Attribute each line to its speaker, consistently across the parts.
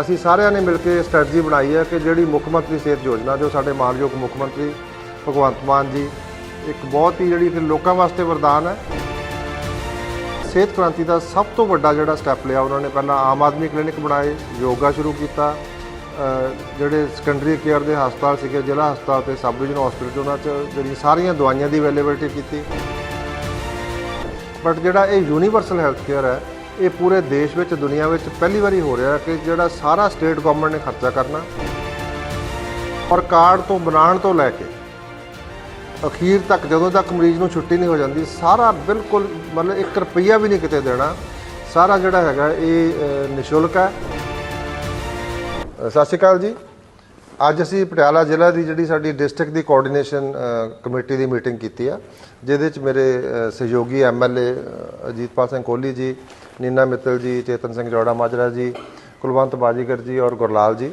Speaker 1: ਅਸੀਂ ਸਾਰਿਆਂ ਨੇ ਮਿਲ ਕੇ ਸਟ੍ਰੈਟਜੀ ਬਣਾਈ ਹੈ ਕਿ ਜਿਹੜੀ ਮੁੱਖ ਮੰਤਰੀ ਸਿਹਤ ਯੋਜਨਾ, ਜੋ ਸਾਡੇ ਮਾਨਯੋਗ ਮੁੱਖ ਮੰਤਰੀ ਭਗਵੰਤ ਮਾਨ ਜੀ, ਇੱਕ ਬਹੁਤ ਹੀ ਜਿਹੜੀ ਕਿ ਲੋਕਾਂ ਵਾਸਤੇ ਵਰਦਾਨ ਹੈ। ਸਿਹਤ ਕ੍ਰਾਂਤੀ ਦਾ ਸਭ ਤੋਂ ਵੱਡਾ ਜਿਹੜਾ ਸਟੈਪ ਲਿਆ ਉਹਨਾਂ ਨੇ, ਪਹਿਲਾਂ ਆਮ ਆਦਮੀ ਕਲੀਨਿਕ ਬਣਾਏ, ਯੋਗਾ ਸ਼ੁਰੂ ਕੀਤਾ ਜਿਹੜੇ ਸੈਕੰਡਰੀ ਕੇਅਰ ਦੇ ਹਸਪਤਾਲ ਸੀਗੇ, ਜ਼ਿਲ੍ਹਾ ਹਸਪਤਾਲ ਤੇ ਸਬ ਡਿਵੀਜ਼ਨ ਹਸਪਤਾਲ 'ਚ ਉਹਨਾਂ 'ਚ ਜਿਹੜੀ ਸਾਰੀਆਂ ਦਵਾਈਆਂ ਦੀ ਅਵੇਲੇਬਿਲਟੀ ਕੀਤੀ। ਬਟ ਜਿਹੜਾ ਇਹ ਯੂਨੀਵਰਸਲ ਹੈਲਥ ਕੇਅਰ ਹੈ ਇਹ ਪੂਰੇ ਦੇਸ਼ ਵਿੱਚ ਦੁਨੀਆ ਵਿੱਚ ਪਹਿਲੀ ਵਾਰੀ ਹੋ ਰਿਹਾ ਕਿ ਜਿਹੜਾ ਸਾਰਾ ਸਟੇਟ ਗਵਰਨਮੈਂਟ ਨੇ ਖਰਚਾ ਕਰਨਾ ਔਰ ਕਾਰਡ ਤੋਂ ਬਣਾਉਣ ਤੋਂ ਲੈ ਕੇ ਅਖੀਰ ਤੱਕ ਜਦੋਂ ਤੱਕ ਮਰੀਜ਼ ਨੂੰ ਛੁੱਟੀ ਨਹੀਂ ਹੋ ਜਾਂਦੀ ਸਾਰਾ ਬਿਲਕੁਲ ਮਤਲਬ 1 ਰੁਪਈਆ ਵੀ ਨਹੀਂ ਕਿਤੇ ਦੇਣਾ। ਸਾਰਾ ਜਿਹੜਾ ਹੈਗਾ ਇਹ ਨਿਸ਼ੁਲਕ ਹੈ। ਸਤਿ ਸ਼੍ਰੀ ਅਕਾਲ ਜੀ। ਅੱਜ ਅਸੀਂ ਪਟਿਆਲਾ ਜ਼ਿਲ੍ਹਾ ਦੀ ਜਿਹੜੀ ਸਾਡੀ ਡਿਸਟ੍ਰਿਕਟ ਦੀ ਕੋਆਰਡੀਨੇਸ਼ਨ ਕਮੇਟੀ ਦੀ ਮੀਟਿੰਗ ਕੀਤੀ ਆ ਜਿਹਦੇ ਵਿੱਚ ਮੇਰੇ ਅ, ਸਹਿਯੋਗੀ ਐਮਐਲਏ ਅਜੀਤਪਾਲ ਸਿੰਘ ਕੋਹਲੀ ਜੀ ਨੀਨਾ ਮਿੱਤਲ ਜੀ ਚੇਤਨ ਸਿੰਘ ਜੋੜਾ ਮਾਜਰਾ ਜੀ ਕੁਲਵੰਤ ਬਾਜੀਗਰ ਜੀ ਔਰ ਗੁਰਲਾਲ ਜੀ।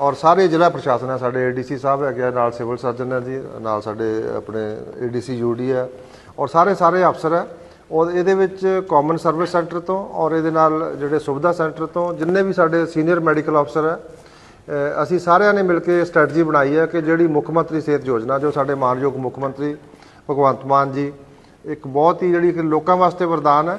Speaker 1: ਔਰ ਸਾਰੇ ਜ਼ਿਲ੍ਹਾ ਪ੍ਰਸ਼ਾਸਨ ਹੈ ਸਾਡੇ ਏਡੀਸੀ ਸਾਹਿਬ ਹੈਗੇ ਆ, ਨਾਲ ਸਿਵਲ ਸਰਜਨ ਹੈ ਜੀ ਨਾਲ ਸਾਡੇ ਆਪਣੇ ਏਡੀਸੀ ਯੂਡੀ ਹੈ। ਔਰ ਸਾਰੇ ਸਾਰੇ ਅਫਸਰ ਹੈ ਔਰ ਇਹਦੇ ਵਿੱਚ ਕਾਮਨ ਸਰਵਿਸ ਸੈਂਟਰ ਤੋਂ ਔਰ ਇਹਦੇ ਨਾਲ ਜਿਹੜੇ ਸੁਵਿਧਾ ਸੈਂਟਰ ਤੋਂ ਜਿੰਨੇ ਵੀ ਸਾਡੇ ਸੀਨੀਅਰ ਮੈਡੀਕਲ ਅਫਸਰ ਹੈ ਅਸੀਂ ਸਾਰਿਆਂ ਨੇ ਮਿਲ ਕੇ ਸਟ੍ਰੈਟਜੀ ਬਣਾਈ ਹੈ ਕਿ ਜਿਹੜੀ ਮੁੱਖ ਮੰਤਰੀ ਸਿਹਤ ਯੋਜਨਾ ਜੋ ਸਾਡੇ ਮਾਨਯੋਗ ਮੁੱਖ ਮੰਤਰੀ ਭਗਵੰਤ ਮਾਨ ਜੀ ਇੱਕ ਬਹੁਤ ਹੀ ਜਿਹੜੀ ਕਿ ਲੋਕਾਂ ਵਾਸਤੇ ਵਰਦਾਨ ਹੈ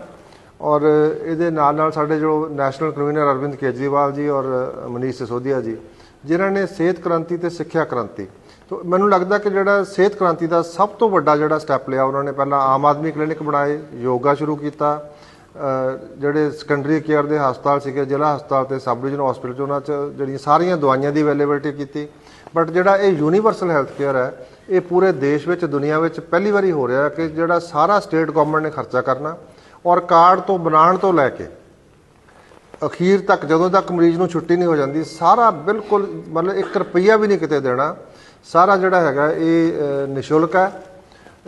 Speaker 1: ਔਰ ਇਹਦੇ ਨਾਲ ਨਾਲ ਸਾਡੇ ਜੋ ਨੈਸ਼ਨਲ ਕਨਵੀਨਰ ਅਰਵਿੰਦ ਕੇਜਰੀਵਾਲ ਜੀ ਔਰ ਮਨੀਸ਼ ਸਿਸੋਦੀਆ ਜੀ, ਜਿਨ੍ਹਾਂ ਨੇ ਸਿਹਤ ਕ੍ਰਾਂਤੀ ਤੇ ਸਿੱਖਿਆ ਕ੍ਰਾਂਤੀ। ਤੋ ਮੈਨੂੰ ਲੱਗਦਾ ਕਿ ਜਿਹੜਾ ਸਿਹਤ ਕ੍ਰਾਂਤੀ ਦਾ ਸਭ ਤੋਂ ਵੱਡਾ ਜਿਹੜਾ ਸਟੈਪ ਲਿਆ, ਉਹਨਾਂ ਨੇ ਪਹਿਲਾਂ ਆਮ ਆਦਮੀ ਕਲੀਨਿਕ ਬਣਾਏ, ਯੋਗਾ ਸ਼ੁਰੂ ਕੀਤਾ। ਜਿਹੜੇ ਸੈਕੰਡਰੀ ਕੇਅਰ ਦੇ ਹਸਪਤਾਲ ਸੀਗੇ, ਜ਼ਿਲ੍ਹਾ ਹਸਪਤਾਲ ਤੇ ਸਬ ਡਿਵੀਜ਼ਨ ਹਸਪਤਾਲ 'ਚ ਉਹਨਾਂ 'ਚ ਜਿਹੜੀਆਂ ਸਾਰੀਆਂ ਦਵਾਈਆਂ ਦੀ ਅਵੇਲੇਬਿਲਟੀ ਕੀਤੀ। ਬਟ ਜਿਹੜਾ ਇਹ ਯੂਨੀਵਰਸਲ ਹੈਲਥ ਕੇਅਰ ਹੈ, ਇਹ ਪੂਰੇ ਦੇਸ਼ ਵਿੱਚ, ਦੁਨੀਆ ਵਿੱਚ ਪਹਿਲੀ ਵਾਰੀ ਹੋ ਰਿਹਾ ਕਿ ਜਿਹੜਾ ਸਾਰਾ ਸਟੇਟ ਗਵਰਨਮੈਂਟ ਨੇ ਖਰਚਾ ਕਰਨਾ। ਔਰ ਕਾਰਡ ਤੋਂ ਬਣਾਉਣ ਤੋਂ ਲੈ ਕੇ ਅਖੀਰ ਤੱਕ ਜਦੋਂ ਤੱਕ ਮਰੀਜ਼ ਨੂੰ ਛੁੱਟੀ ਨਹੀਂ ਹੋ ਜਾਂਦੀ, ਸਾਰਾ ਬਿਲਕੁਲ ਮਤਲਬ 1 ਰੁਪਈਆ ਵੀ ਨਹੀਂ ਕਿਤੇ ਦੇਣਾ। ਸਾਰਾ ਜਿਹੜਾ ਹੈਗਾ ਇਹ ਨਿਸ਼ੁਲਕ ਹੈ।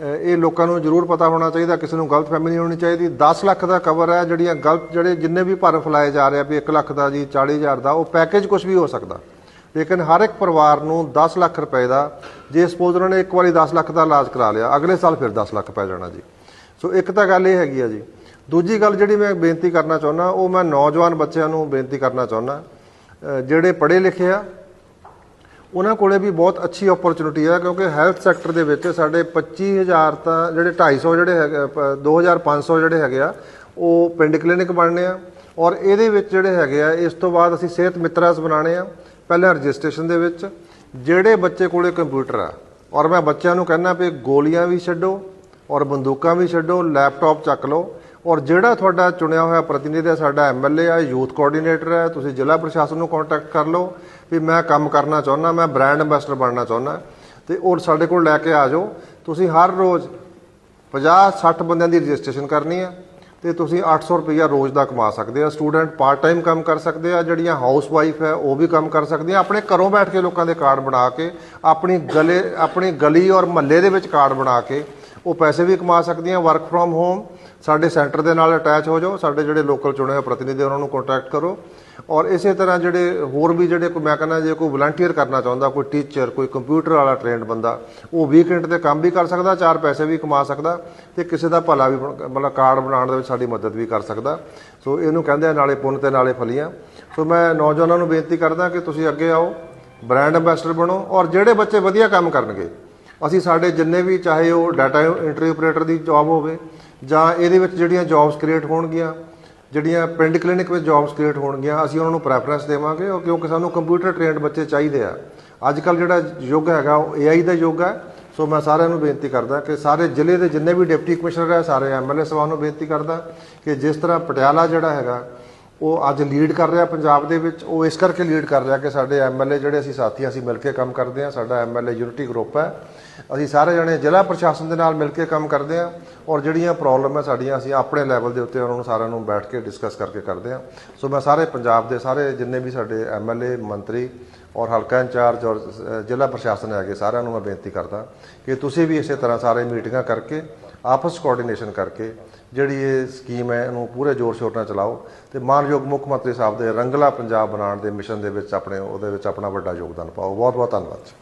Speaker 1: ਇਹ ਲੋਕਾਂ ਨੂੰ ਜ਼ਰੂਰ ਪਤਾ ਹੋਣਾ ਚਾਹੀਦਾ, ਕਿਸੇ ਨੂੰ ਗਲਤ ਫਹਿਮੀ ਨਹੀਂ ਹੋਣੀ ਚਾਹੀਦੀ। 10 ਲੱਖ ਦਾ ਕਵਰ ਹੈ, ਜਿਹੜੀਆਂ ਗਲਤ, ਜਿਹੜੇ ਜਿੰਨੇ ਵੀ ਭਰ ਫਲਾਏ ਜਾ ਰਹੇ ਆ, ਵੀ 1 ਲੱਖ ਦਾ ਜੀ 40000 ਦਾ, ਉਹ ਪੈਕੇਜ ਕੁਝ ਵੀ ਹੋ ਸਕਦਾ। ਲੇਕਿਨ ਹਰ ਇੱਕ ਪਰਿਵਾਰ ਨੂੰ 10 ਲੱਖ ਰੁਪਏ ਦਾ, ਜੇ ਸਪੋਜ਼ ਉਹਨਾਂ ਨੇ ਇੱਕ ਵਾਰੀ 10 ਲੱਖ ਦਾ ਇਲਾਜ ਕਰਾ ਲਿਆ, ਅਗਲੇ ਸਾਲ ਫਿਰ 10 ਲੱਖ ਪੈ ਜਾਣਾ ਜੀ। ਸੋ ਇੱਕ ਤਾਂ ਗੱਲ ਇਹ ਹੈਗੀ ਆ ਜੀ ਦੂਜੀ ਗੱਲ ਜਿਹੜੀ ਮੈਂ ਬੇਨਤੀ ਕਰਨਾ ਚਾਹੁੰਦਾ ਉਹ ਮੈਂ ਨੌਜਵਾਨ ਬੱਚਿਆਂ ਨੂੰ ਬੇਨਤੀ ਕਰਨਾ ਚਾਹੁੰਦਾ। ਜਿਹੜੇ ਪੜ੍ਹੇ ਲਿਖੇ ਆ ਉਹਨਾਂ ਕੋਲੇ ਵੀ ਬਹੁਤ ਅੱਛੀ ਓਪਰਚੁਨਿਟੀ ਆ ਕਿਉਂਕਿ ਹੈਲਥ ਸੈਕਟਰ ਦੇ ਵਿੱਚ ਸਾਡੇ 25000 ਤਾਂ ਜਿਹੜੇ 250 ਜਿਹੜੇ ਹੈਗੇ ਆ, ਪ- 2500 ਜਿਹੜੇ ਹੈਗੇ ਆ ਉਹ ਪਿੰਡ ਕਲੀਨਿਕ ਬਣਨੇ ਆ। ਔਰ ਇਹਦੇ ਵਿੱਚ ਜਿਹੜੇ ਹੈਗੇ ਆ ਇਸ ਤੋਂ ਬਾਅਦ ਅਸੀਂ ਸਿਹਤ ਮਿੱਤਰਾਸ ਬਣਾਣੇ ਆ ਪਹਿਲਾਂ ਰਜਿਸਟ੍ਰੇਸ਼ਨ ਦੇ ਵਿੱਚ। ਜਿਹੜੇ ਬੱਚੇ ਕੋਲੇ ਕੰਪਿਊਟਰ ਆ ਔਰ ਮੈਂ ਬੱਚਿਆਂ ਨੂੰ ਕਹਿੰਦਾ ਵੀ ਗੋਲੀਆਂ ਵੀ ਛੱਡੋ ਔਰ ਬੰਦੂਕਾਂ ਵੀ ਛੱਡੋ ਲੈਪਟਾਪ ਚੱਕ ਲਓ ਔਰ ਜਿਹੜਾ ਤੁਹਾਡਾ ਚੁਣਿਆ ਹੋਇਆ ਪ੍ਰਤੀਨਿਧ ਹੈ, ਸਾਡਾ ਐਮਐਲਏ ਹੈ, ਯੂਥ ਕੋਆਰਡੀਨੇਟਰ ਹੈ, ਤੁਸੀਂ ਜ਼ਿਲ੍ਹਾ ਪ੍ਰਸ਼ਾਸਨ ਨੂੰ ਕੰਟੈਕਟ ਕਰ ਲਓ ਵੀ ਮੈਂ ਕੰਮ ਕਰਨਾ ਚਾਹੁੰਦਾ, ਮੈਂ ਬ੍ਰਾਂਡ ਐਂਬੈਸਡਰ ਬਣਨਾ ਚਾਹੁੰਦਾ। ਤੇ ਔਰ ਸਾਡੇ ਕੋਲ ਲੈ ਕੇ ਆ ਜਾਓ। ਤੁਸੀਂ ਹਰ ਰੋਜ਼ 50 60 ਬੰਦਿਆਂ ਦੀ ਰਜਿਸਟ੍ਰੇਸ਼ਨ ਕਰਨੀ ਹੈ ਤੇ ਤੁਸੀਂ 800 ਰੁਪਈਆ ਰੋਜ਼ ਦਾ ਕਮਾ ਸਕਦੇ ਆ। ਸਟੂਡੈਂਟ ਪਾਰਟ ਟਾਈਮ ਕੰਮ ਕਰ ਸਕਦੇ ਆ, ਜਿਹੜੀਆਂ ਹਾਊਸ ਵਾਈਫ ਹੈ, ਉਹ ਵੀ ਕੰਮ ਕਰ ਸਕਦੀਆਂ ਆਪਣੇ ਘਰੋਂ ਬੈਠ ਕੇ ਲੋਕਾਂ ਦੇ ਕਾਰਡ ਬਣਾ ਕੇ, ਆਪਣੀ ਗਲੇ, ਆਪਣੀ ਗਲੀ ਔਰ ਮਹੱਲੇ ਦੇ ਵਿੱਚ ਕਾਰਡ ਬਣਾ ਕੇ ਉਹ ਪੈਸੇ ਵੀ ਕਮਾ ਸਕਦੀਆਂ ਵਰਕ ਫਰੋਮ ਹੋਮ ਸਾਡੇ ਸੈਂਟਰ ਦੇ ਨਾਲ ਅਟੈਚ ਹੋ ਜਾਓ, ਸਾਡੇ ਜਿਹੜੇ ਲੋਕਲ ਚੁਣੇ ਹੋਏ ਪ੍ਰਤੀਨਿਧੀ ਉਹਨਾਂ ਨੂੰ ਕੰਟੈਕਟ ਕਰੋ। ਔਰ ਇਸੇ ਤਰ੍ਹਾਂ ਜਿਹੜੇ ਹੋਰ ਵੀ ਜਿਹੜੇ ਕੋਈ, ਮੈਂ ਕਹਿੰਦਾ ਜੇ ਕੋਈ ਵਲੰਟੀਅਰ ਕਰਨਾ ਚਾਹੁੰਦਾ, ਕੋਈ ਟੀਚਰ ਕੋਈ ਕੰਪਿਊਟਰ ਵਾਲਾ ਟ੍ਰੇਨਡ ਬੰਦਾ, ਉਹ ਵੀਕਐਂਡ ਤੇ ਕੰਮ ਵੀ ਕਰ ਸਕਦਾ, ਚਾਰ ਪੈਸੇ ਵੀ ਕਮਾ ਸਕਦਾ ਤੇ ਕਿਸੇ ਦਾ ਭਲਾ ਵੀ ਬਣ- ਮਤਲਬ ਕਾਰਡ ਬਣਾਉਣ ਦੇ ਵਿੱਚ ਸਾਡੀ ਮਦਦ ਵੀ ਕਰ ਸਕਦਾ। ਸੋ ਇਹਨੂੰ ਕਹਿੰਦੇ ਆ ਨਾਲੇ ਪੁੰਨ ਤੇ ਨਾਲੇ ਫਲੀਆਂ। ਸੋ ਮੈਂ ਨੌਜਵਾਨਾਂ ਨੂੰ ਬੇਨਤੀ ਕਰਦਾ ਕਿ ਤੁਸੀਂ ਅੱਗੇ ਆਓ ਬ੍ਰਾਂਡ ਐਂਬੈਸਡਰ ਬਣੋ ਔਰ ਜਿਹੜੇ ਬੱਚੇ ਵਧੀਆ ਕੰਮ ਕਰਨਗੇ ਅਸੀਂ ਸਾਡੇ ਜਿੰਨੇ ਵੀ ਚਾਹੇ ਉਹ ਡਾਟਾ ਐਂਟਰੀ ਆਪਰੇਟਰ ਦੀ ਜੌਬ ਹੋਵੇ ਜਾਂ ਇਹਦੇ ਵਿੱਚ ਜਿਹੜੀਆਂ ਜੌਬਸ ਕ੍ਰੀਏਟ ਹੋਣਗੀਆਂ, ਜਿਹੜੀਆਂ ਪਿੰਡ ਕਲੀਨਿਕ ਵਿੱਚ ਜੌਬਸ ਕ੍ਰੀਏਟ ਹੋਣਗੀਆਂ, ਅਸੀਂ ਉਹਨਾਂ ਨੂੰ ਪ੍ਰੈਫਰੈਂਸ ਦੇਵਾਂਗੇ ਉਹ ਕਿਉਂਕਿ ਸਾਨੂੰ ਕੰਪਿਊਟਰ ਟ੍ਰੇਨਡ ਬੱਚੇ ਚਾਹੀਦੇ ਆ। ਅੱਜ ਕੱਲ ਜਿਹੜਾ ਯੁੱਗ ਹੈਗਾ, ਉਹ AI ਦਾ ਯੁੱਗ ਹੈ, ਸੋ ਮੈਂ ਸਾਰਿਆਂ ਨੂੰ ਬੇਨਤੀ ਕਰਦਾ ਕਿ ਸਾਰੇ ਜ਼ਿਲ੍ਹੇ ਦੇ ਜਿੰਨੇ ਵੀ ਡਿਪਟੀ ਕਮਿਸ਼ਨਰ ਹੈ, ਸਾਰੇ ਐਮਐਲਏ ਸਭਾ ਨੂੰ ਬੇਨਤੀ ਕਰਦਾ ਕਿ ਜਿਸ ਤਰ੍ਹਾਂ ਪਟਿਆਲਾ ਜਿਹੜਾ ਹੈਗਾ ਉਹ ਅੱਜ ਲੀਡ ਕਰ ਰਿਹਾ ਪੰਜਾਬ ਦੇ ਵਿੱਚ, ਉਹ ਇਸ ਕਰਕੇ ਲੀਡ ਕਰ ਰਿਹਾ ਕਿ ਸਾਡੇ ਐਮਐਲਏ ਜਿਹੜੇ ਅਸੀਂ ਸਾਥੀ ਅਸੀਂ ਮਿਲ ਕੇ ਕੰਮ ਕਰਦੇ ਹਾਂ, ਸਾਡਾ ਐਮਐਲਏ ਯੂਨਿਟੀ ਗਰੁੱਪ ਹੈ। ਅਸੀਂ ਸਾਰੇ ਜਣੇ ਜ਼ਿਲ੍ਹਾ ਪ੍ਰਸ਼ਾਸਨ ਦੇ ਨਾਲ ਮਿਲ ਕੇ ਕੰਮ ਕਰਦੇ ਹਾਂ ਔਰ ਜਿਹੜੀਆਂ ਪ੍ਰੋਬਲਮ ਹੈ ਸਾਡੀਆਂ ਅਸੀਂ ਆਪਣੇ ਲੈਵਲ ਦੇ ਉੱਤੇ ਉਹਨਾਂ ਨੂੰ ਸਾਰਿਆਂ ਨੂੰ ਬੈਠ ਕੇ ਡਿਸਕਸ ਕਰਕੇ ਕਰਦੇ ਹਾਂ। ਸੋ ਮੈਂ ਸਾਰੇ ਪੰਜਾਬ ਦੇ ਸਾਰੇ ਜਿੰਨੇ ਵੀ ਸਾਡੇ ਐਮਐਲਏ ਮੰਤਰੀ ਔਰ ਹਲਕਾ ਇੰਚਾਰਜ ਔਰ ਜ਼ਿਲ੍ਹਾ ਪ੍ਰਸ਼ਾਸਨ ਹੈਗੇ ਸਾਰਿਆਂ ਨੂੰ ਮੈਂ ਬੇਨਤੀ ਕਰਦਾ ਕਿ ਤੁਸੀਂ ਵੀ ਇਸੇ ਤਰ੍ਹਾਂ ਸਾਰੇ ਮੀਟਿੰਗਾਂ ਕਰਕੇ ਆਪਸ ਕੋਆਰਡੀਨੇਸ਼ਨ ਕਰਕੇ ਜਿਹੜੀ ਇਹ ਸਕੀਮ ਹੈ, ਇਹਨੂੰ ਪੂਰੇ ਜ਼ੋਰ ਸ਼ੋਰ ਨਾਲ ਚਲਾਓ ਤੇ ਮਾਨਯੋਗ ਮੁੱਖ ਮੰਤਰੀ ਸਾਹਿਬ ਦੇ ਰੰਗਲਾ ਪੰਜਾਬ ਬਣਾਉਣ ਦੇ ਮਿਸ਼ਨ ਦੇ ਵਿੱਚ ਆਪਣੇ, ਉਹਦੇ ਵਿੱਚ ਆਪਣਾ ਵੱਡਾ ਯੋਗਦਾਨ ਪਾਓ। ਬਹੁਤ ਬਹੁਤ ਧੰਨਵਾਦ